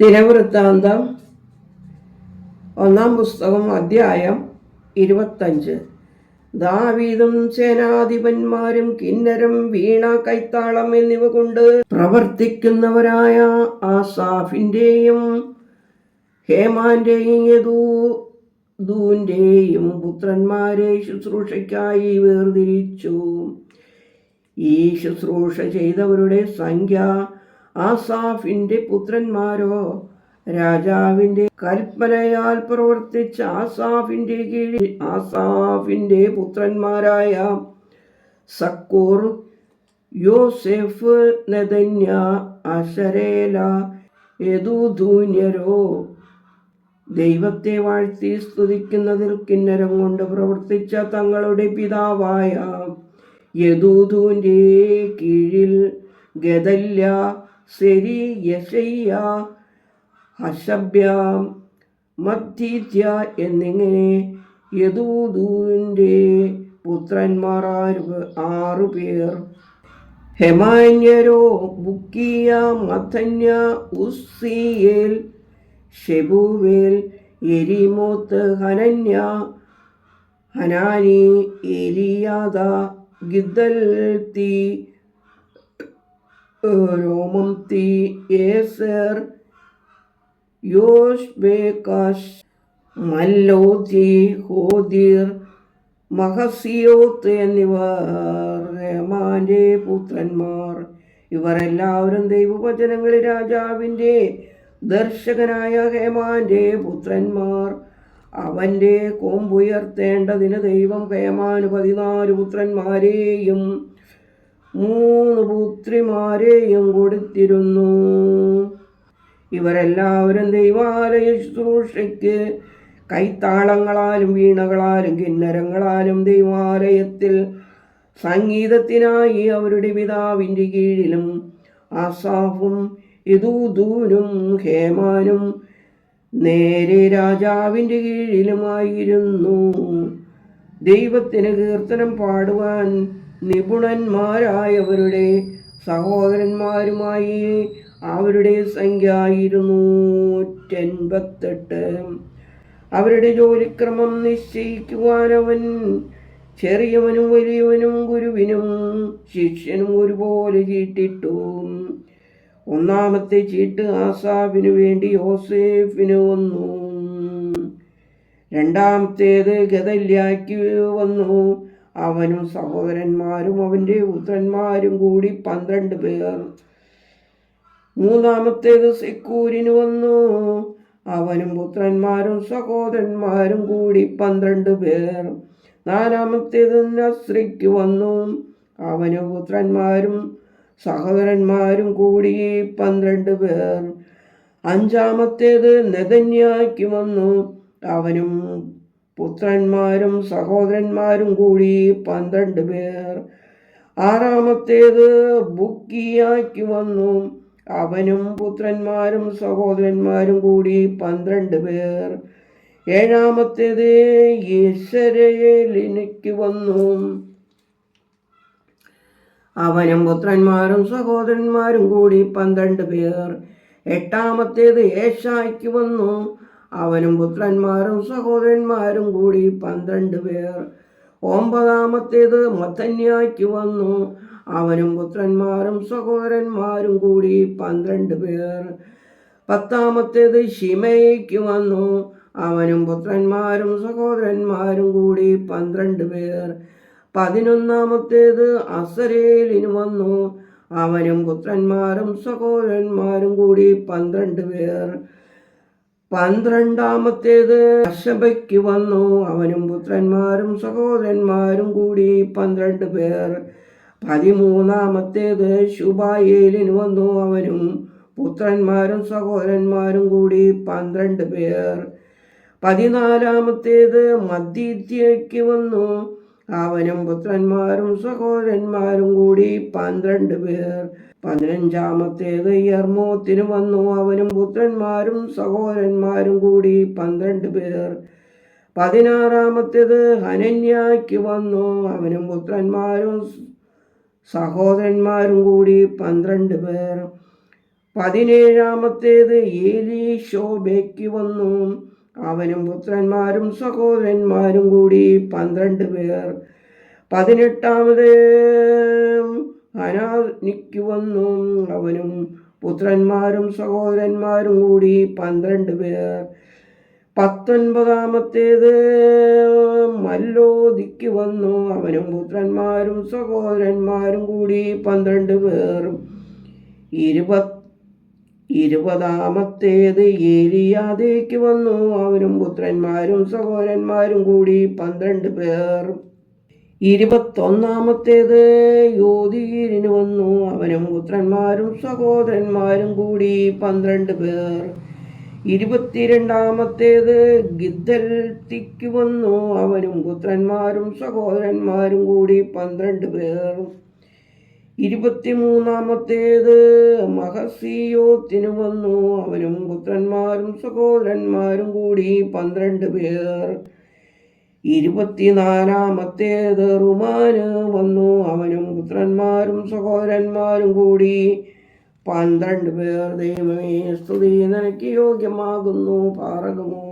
ദിനവൃത്താന്തം ഒന്നാം പുസ്തകം അധ്യായം ഇരുപത്തഞ്ച്. ദാവീതും സേനാധിപന്മാരും കിന്നരം വീണ കൈത്താളം എന്നിവ കൊണ്ട് പ്രവർത്തിക്കുന്നവരായ ആസാഫിന്റെയും ഹേമാന്റെയും യദൂന്റെയും പുത്രന്മാരെ ശുശ്രൂഷയ്ക്കായി വേർതിരിച്ചു. ഈ ശുശ്രൂഷ ചെയ്തവരുടെ സംഖ്യ ആസാഫിന്റെ പുത്രന്മാരോ? രാജാവിന്റെ കൽപ്പനയാൽ പ്രവർത്തിച്ച ആസാഫിന്റെ കീഴിൽ ആസാഫിന്റെ പുത്രന്മാരായ സക്കൂർ യോസെഫ് നെതന്യ അശരേല യദൂധൂന്യരോ ദൈവത്തെ വാഴ്ത്തി സ്തുതിക്കുന്നതിൽ കിന്നരം കൊണ്ട് പ്രവർത്തിച്ച തങ്ങളുടെ പിതാവായ യദൂധൂന്റെ കീഴിൽ ഗദല്യ സെരി യശയ്യ. മദ്ധീത്യ എന്നിങ്ങനെ യദൂദൂന്റെ പുത്രന്മാർ ആറ് പേർ ഹെമാന്യരോ ബുക്കിയ മഥന്യ ഉസ്സിയേൽ ഷെബുവേൽ എരിമോത്ത് ഹനന്യ ഹനാനി എലിയാദ ഗിദ്ദൽത്തി തീ ഏസർ യോഷ്ബേകാഷ് മല്ലോതി ഹോദിർ മഹസിയോത്ത് എന്നിവർ ഹേമാന്റെ പുത്രന്മാർ. ഇവരെല്ലാവരും ദൈവവചനങ്ങളിൽ രാജാവിന്റെ ദർശകനായ ഹേമാന്റെ പുത്രന്മാർ. അവന്റെ കൊമ്പുയർത്തേണ്ടതിന് ദൈവം ഹേമാന് പതിനാല് പുത്രന്മാരെയും മൂന്ന് പുത്രിമാരെയും കൊടുത്തിരുന്നു. ഇവരെല്ലാവരും ദൈവാലയ ശുശ്രൂഷയ്ക്ക് കൈത്താളങ്ങളാലും വീണകളാലും കിന്നരങ്ങളാലും ദൈവാലയത്തിൽ സംഗീതത്തിനായി അവരുടെ പിതാവിന്റെ കീഴിലും ആസാഫും ഇതൂദൂനും ഹേമാനും നേരെ രാജാവിന്റെ കീഴിലുമായിരുന്നു. ദൈവത്തിന് കീർത്തനം പാടുവാൻ നിപുണന്മാരായവരുടെ സഹോദരന്മാരുമായി അവരുടെ സംഖ്യ ഇരുന്നൂറ്റൻപത്തെട്ട് അവരുടെ ജോലിക്രമം നിശ്ചയിക്കുവാൻ അവൻ ചെറിയവനും വലിയവനും ഗുരുവിനും ശിഷ്യനും ഒരുപോലെ ചീട്ടിട്ടു. ഒന്നാമത്തെ ചീട്ട് ആസാബിനു വേണ്ടി യോസേഫിന് വന്നു. രണ്ടാമത്തേത് ഗതല്യാക്ക് വന്നു. അവനും സഹോദരന്മാരും അവന്റെ പുത്രന്മാരും കൂടി പന്ത്രണ്ട് പേർ. മൂന്നാമത്തേത് സിക്കൂരിന് വന്നു. അവനും പുത്രന്മാരും സഹോദരന്മാരും കൂടി പന്ത്രണ്ട് പേർ. നാലാമത്തേത് നസ്രിക്ക് വന്നു. അവനും പുത്രന്മാരും സഹോദരന്മാരും കൂടി പന്ത്രണ്ട് പേർ. അഞ്ചാമത്തേത് നെതന്യാക്ക് വന്നു. അവനും പുത്രന്മാരും സഹോദരന്മാരും കൂടി പന്ത്രണ്ട് പേർ. ആറാമത്തേത് ബുക്കിയാക്കി വന്നു. അവനും പുത്രന്മാരും സഹോദരന്മാരും കൂടി പന്ത്രണ്ട് പേർ. ഏഴാമത്തേത് ഈശ്വരയിലിനിക്ക് വന്നു. അവനും പുത്രന്മാരും സഹോദരന്മാരും കൂടി പന്ത്രണ്ട് പേർ. എട്ടാമത്തേത് ഏഷായ്ക്ക് വന്നു. അവനും പുത്രന്മാരും സഹോദരന്മാരും കൂടി പന്ത്രണ്ട് പേർ. ഒമ്പതാമത്തേത് മത്തന്യായ്ക്ക് വന്നു. അവനും പുത്രന്മാരും സഹോദരന്മാരും കൂടി പന്ത്രണ്ട് പേർ. പത്താമത്തേത് ഷിമയ്ക്ക് വന്നു. അവനും പുത്രന്മാരും സഹോദരന്മാരും കൂടി പന്ത്രണ്ട് പേർ. പതിനൊന്നാമത്തേത് അസരേലിന് വന്നു. അവനും പുത്രന്മാരും സഹോദരന്മാരും കൂടി പന്ത്രണ്ട് പേർ. പന്ത്രണ്ടാമത്തേത് അശബയ്ക്ക് വന്നു. അവനും പുത്രന്മാരും സഹോദരന്മാരും കൂടി പന്ത്രണ്ട് പേർ. പതിമൂന്നാമത്തേത് ശുഭായേലിന് വന്നു. അവനും പുത്രന്മാരും സഹോദരന്മാരും കൂടി പന്ത്രണ്ട് പേർ. പതിനാലാമത്തേത് മദ്യത്യയ്ക്ക് വന്നു. അവനും പുത്രന്മാരും സഹോദരന്മാരും കൂടി പന്ത്രണ്ട് പേർ. പതിനഞ്ചാമത്തേത് യർമോത്തിന് വന്നു. അവനും പുത്രന്മാരും സഹോദരന്മാരും കൂടി പന്ത്രണ്ട് പേർ. പതിനാറാമത്തേത് ഹനന്യായ്ക്ക് വന്നു. അവനും പുത്രന്മാരും സഹോദരന്മാരും കൂടി പന്ത്രണ്ട് പേർ. പതിനേഴാമത്തേത് ഏലി ശോഭയ്ക്ക് വന്നു. അവനും പുത്രന്മാരും സഹോദരന്മാരും കൂടി പന്ത്രണ്ട് പേർ. പതിനെട്ടാമത് അനാനിക്ക് വന്നു. അവനും പുത്രന്മാരും സഹോദരന്മാരും കൂടി പന്ത്രണ്ട് പേർ. പത്തൊൻപതാമത്തേത് മല്ലോദിക്ക് വന്നു. അവനും പുത്രന്മാരും സഹോദരന്മാരും കൂടി പന്ത്രണ്ട് പേർ. ഇരുപത് ഇരുപതാമത്തേത് ഏലിയാതേക്ക് വന്നു. അവനും പുത്രന്മാരും സഹോദരന്മാരും കൂടി പന്ത്രണ്ട് പേർ. ഇരുപത്തൊന്നാമത്തേത് യോധീരിന് വന്നു. അവനും പുത്രന്മാരും സഹോദരന്മാരും കൂടി പന്ത്രണ്ട് പേർ. ഇരുപത്തിരണ്ടാമത്തേത് ഗിദ്ദൽത്തിക്ക് വന്നു. അവനും പുത്രന്മാരും സഹോദരന്മാരും കൂടി പന്ത്രണ്ട് പേർ. ഇരുപത്തിമൂന്നാമത്തേത് മഹസിയോത്തിന് വന്നു. അവനും പുത്രന്മാരും സഹോദരന്മാരും കൂടി പന്ത്രണ്ട് പേർ. ഇരുപത്തിനാലാമത്തേത് റുമാന് വന്നു. അവനും പുത്രന്മാരും സഹോദരന്മാരും കൂടി പന്ത്രണ്ട് പേർ. ദൈവമേ സ്തുതി. നിനക്ക് യോഗ്യമാകുന്നു. പാറകമോ